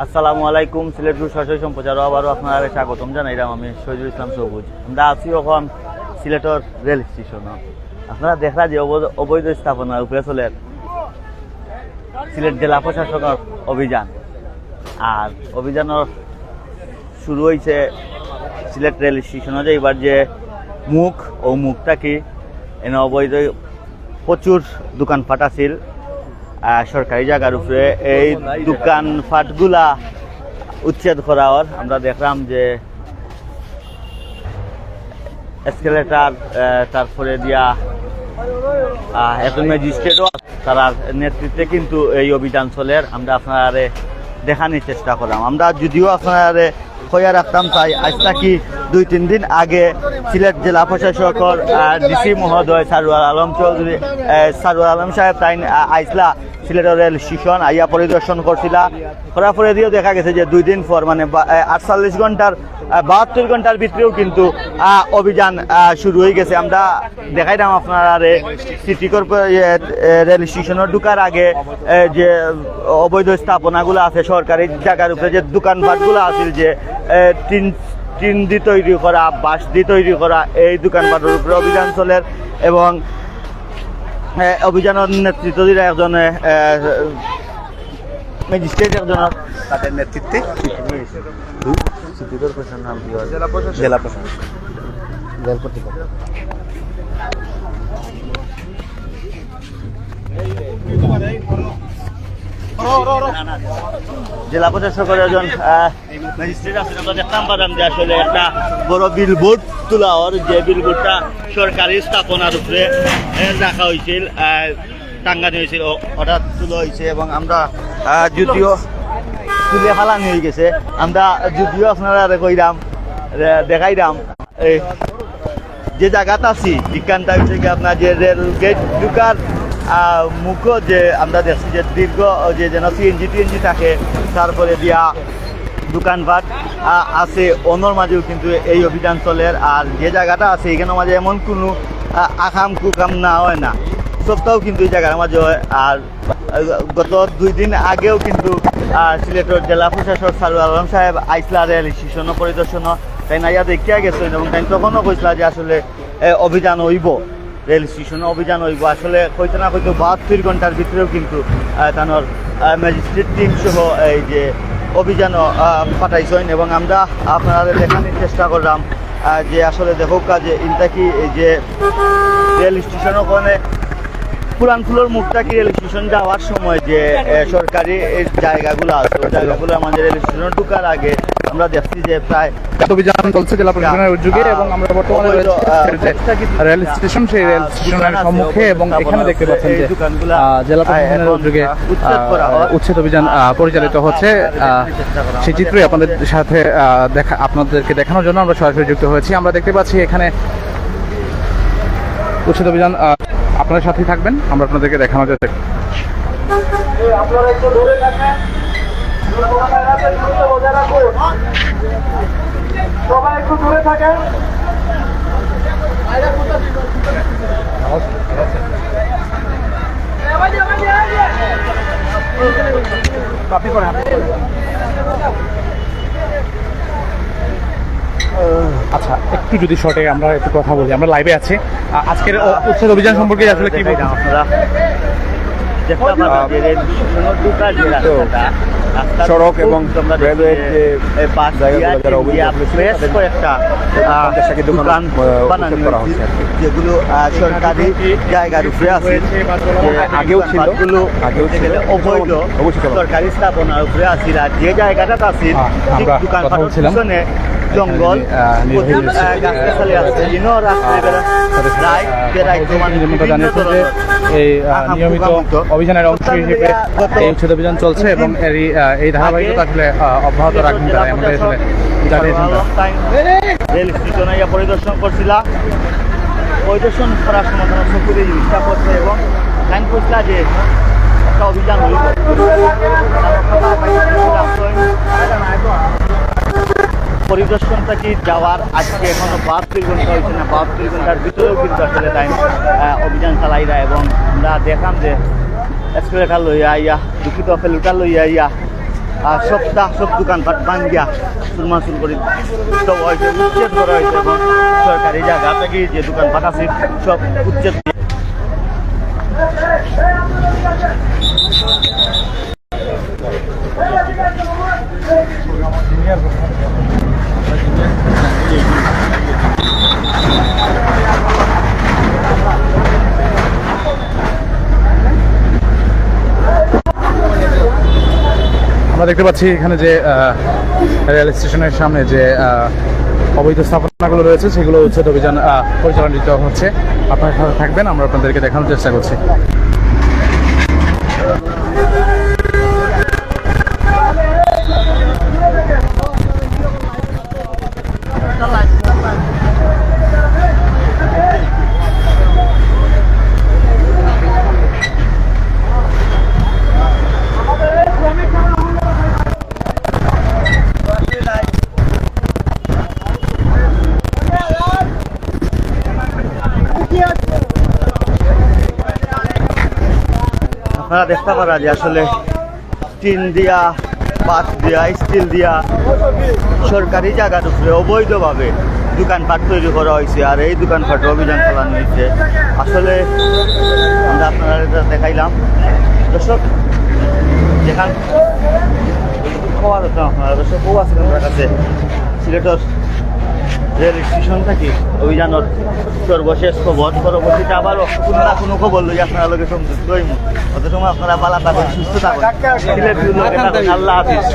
আসসালামু আলাইকুম, সিলেট রুট সরকারি সম্প্রচার আবারও আপনারা স্বাগতম জানাইলাম আমি শহীদুল ইসলাম সবুজ। আমরা আছি এখন সিলেটর রেল স্টেশন। আপনারা দেখা যে অবৈধ- স্থাপনার উপরে চলে সিলেট জেলা প্রশাসনের অভিযান। আর অভিযানের শুরু হয়েছে সিলেট রেল স্টেশনে যে এবার যে মুখ ও মুখটা কি, এনে অবৈধ প্রচুর দোকানপাট আছিল। সরকারি জায়গার উপরে এই দোকান ফাটগুলা উচ্ছেদ করা হওয়ার আমরা দেখলাম যে এসকেলেটার তারপরে দিয়া এখন ম্যাজিস্ট্রেটও তার নেতৃত্বে কিন্তু এই অভিযান চলে। আমরা আপনারে দেখানোর চেষ্টা করলাম। আমরা যদিও আপনারে খোয়া রাখতাম তাই আজ থাকি দুই তিন দিন আগে সিলেট জেলা প্রশাসকের ডিসি মহোদয় সারুয়ার আলম চৌধুরী আহ, সারুয়ার আলম সাহেব তাই আইসলা সিলেটের রেল স্টেশন আইয়া পরিদর্শন করছিলা। পরে দিয়েও দেখা গেছে যে দুই দিন পর মানে আটচল্লিশ ঘণ্টার বাহাত্তর ঘণ্টার ভিতরেও কিন্তু অভিযান শুরু হয়ে গেছে। আমরা দেখাইলাম আপনারা সিটি কর্পোরে রেল স্টেশনের ঢুকার আগে যে অবৈধ স্থাপনাগুলো আছে সরকারি জায়গার উপরে যে দোকানপাটগুলো আছে যে এ, টিন দিয়ে তৈরি করা বাঁশ দিয়ে তৈরি করা এই দোকানপাটের উপরে অভিযান চলে। এবং অভিযানের নেতৃত্ব দিলে একজন ম্যাজিস্ট্রেট একজন তাদের নেতৃত্বে নাম কি জেলা প্রশাসন জেলা প্রশাসন জেলা প্রশাসকের একজন ম্যাজিস্ট্রেট আছে দেখতাম যে আসলে, একটা বড় বিলবোর্ড তোলা হওয়ার, যে বিলবোর্ডটা সরকারি স্থাপনার উপরে রাখা হয়েছিল টাঙ্গানো হয়েছিল হঠাৎ তোলা হয়েছে এবং আমরা যদিও তুলে ফালানি হয়ে গেছে, আমরা যদিও আপনারা কইরাম রে- দেখাইরাম, এই যে জায়গাটা আছি বিজ্ঞানটা হচ্ছে আপনার যে রেল গেট ঢুকার মুখ যে আমরা দেখছি যে দীর্ঘ যে যেন সিএনজি টিএনজি থাকে, তারপরে দিয়া দোকানপাট আছে, অন্যর মাঝেও কিন্তু এই অভিযান চলে। আর যে জায়গাটা আছে এখানে মাঝে এমন কোনো আকাম কুকাম না হয় না। সবটাও কিন্তু এই জায়গার মাঝে হয়। আর, গত দুই দিন আগেও কিন্তু সিলেটের জেলা প্রশাসক সারুল আলম সাহেব আইসলা রেল স্টেশন পরিদর্শন তাই না ইয়া দেখিয়া গেছেন এবং তাই তখনও কইসলা যে আসলে অভিযান হইব। রেল স্টেশনে অভিযান হইব। আসলে হয়তো না হয়তো বাহাত্তর ঘণ্টার ভিতরেও কিন্তু তানোর ম্যাজিস্ট্রেট টিম সহ এই যে অভিযান পাঠাইছেন এবং আমরা আপনারা দেখানোর চেষ্টা করলাম যে আসলে দেখো কাজে ইনটা কি এই যে রেল স্টেশন ওখানে পুরান ফুলোর মুখটা কি রেল স্টেশন যাওয়ার সময় যে সরকারি জায়গাগুলো আছে ওই জায়গাগুলো আমাদের রেল স্টেশনে ঢুকার আগে আমরা দেখছি যে প্রায় অভিযান চলছে জেলা প্রশাসনের উদ্যোগে এবং আমরা বর্তমানে রেল স্টেশন সেই রেল স্টেশনের সম্মুখে এবং এখানে দেখতে পাচ্ছেন যে জেলা প্রশাসনের উদ্যোগে উচ্ছেদ হয়। অভিযান পরিচালিত হচ্ছে আহ, সেই চিত্রই আপনাদের সাথে দেখা আপনাদেরকে দেখানোর জন্য আমরা সরাসরি যুক্ত হয়েছি। আমরা দেখতে পাচ্ছি এখানে উচ্ছেদ অভিযান আপনাদের সাথেই থাকবেন আমরা আপনাদেরকে দেখানো চেষ্টা সবাই একটু দূরে থাকেন। আচ্ছা একটু যদি শর্টে আমরা একটু কথা বলি আমরা লাইভে আছি আজকের উচ্ছেদ অভিযান সম্পর্কে আসলে কি? আপনারা সড়ক এবং রেলওয়ের যে পাশ জায়গাগুলো টাকা দোকান, দোকান বানানো করা হচ্ছে যেগুলো সরকারি জায়গার উপরে আছে। আগেও ছিল, আগেও ছিল, অবৈধ সরকারি স্থাপনার উপরে আছে। আর যে জায়গাটা আছে হ্যাঁ, দোকান পিছনে জঙ্গল প্রচুর গাছগাছালি আছে। ইনো রাস্তায় রায় বেড়াই তোমার যেমনটা জানিয়েছেন এই নিয়মিত অভিযানের অংশ হিসেবে এই উচ্ছেদ অভিযান চলছে এবং এরই এই ধারাবাহিকতা আসলে অব্যাহত রাখবেন তারা আমাদের আসলে জানিয়েছেন রেল স্টেশনে পরিদর্শন করছিলাম পরিদর্শন করার সময় তোমার চকুরে জিনিসটা করছে এবং টাইম করছিলা যে একটা অভিযান হইব পরিদর্শনটা কি যাওয়ার আজকে এখনও বাহাত্তর ঘণ্টা হয়েছে না? বাহাত্তর ঘণ্টার ভিতরেও কিন্তু আসলে টাইম অভিযান চালাইরা এবং আমরা দেখলাম যে এক্সপ্রেটার লইয়া আইয়া দুঃখিত ফেলুটা লইয়া আইয়া সপ্তাহ, সব দোকানপাট ভাঙ্গিয়া চুরমাচুর করে। সব হয়েছে, উচ্ছেদ করা হয়েছে এবং সরকারি জায়গা থেকে যে দোকানপাট আছে, সব উচ্ছেদ। আমরা দেখতে পাচ্ছি এখানে যে রেল স্টেশনের সামনে যে অবৈধ স্থাপনাগুলো রয়েছে, সেগুলো উচ্ছেদ অভিযান পরিচালিত হচ্ছে। আপনারা থাকবেন, আমরা আপনাদেরকে দেখানোর চেষ্টা করছি। আপনারা দেখতে পারা যে আসলে টিন দিয়া পাত দিয়া, স্টিল দিয়া সরকারি জায়গার উপরে অবৈধভাবে দোকানপাট তৈরি করা হয়েছে আর এই দোকানপাটে অভিযান চালানো হয়েছে। আসলে আমরা আপনারা এটা দেখাইলাম। দর্শক, যেখান আপনারা। দর্শক আছে কাছে। সিলেটর রেল স্টেশন থেকে অভিযানত সর্বশেষ খবর। পরবর্তীতে আবারও কোনো না কোনো খবর লই আপনারা লোকে সংযুক্ত হইম। অত সময় আপনারা পালা থাকুন। সুস্থ থাকুন। আল্লাহ হাফিজ।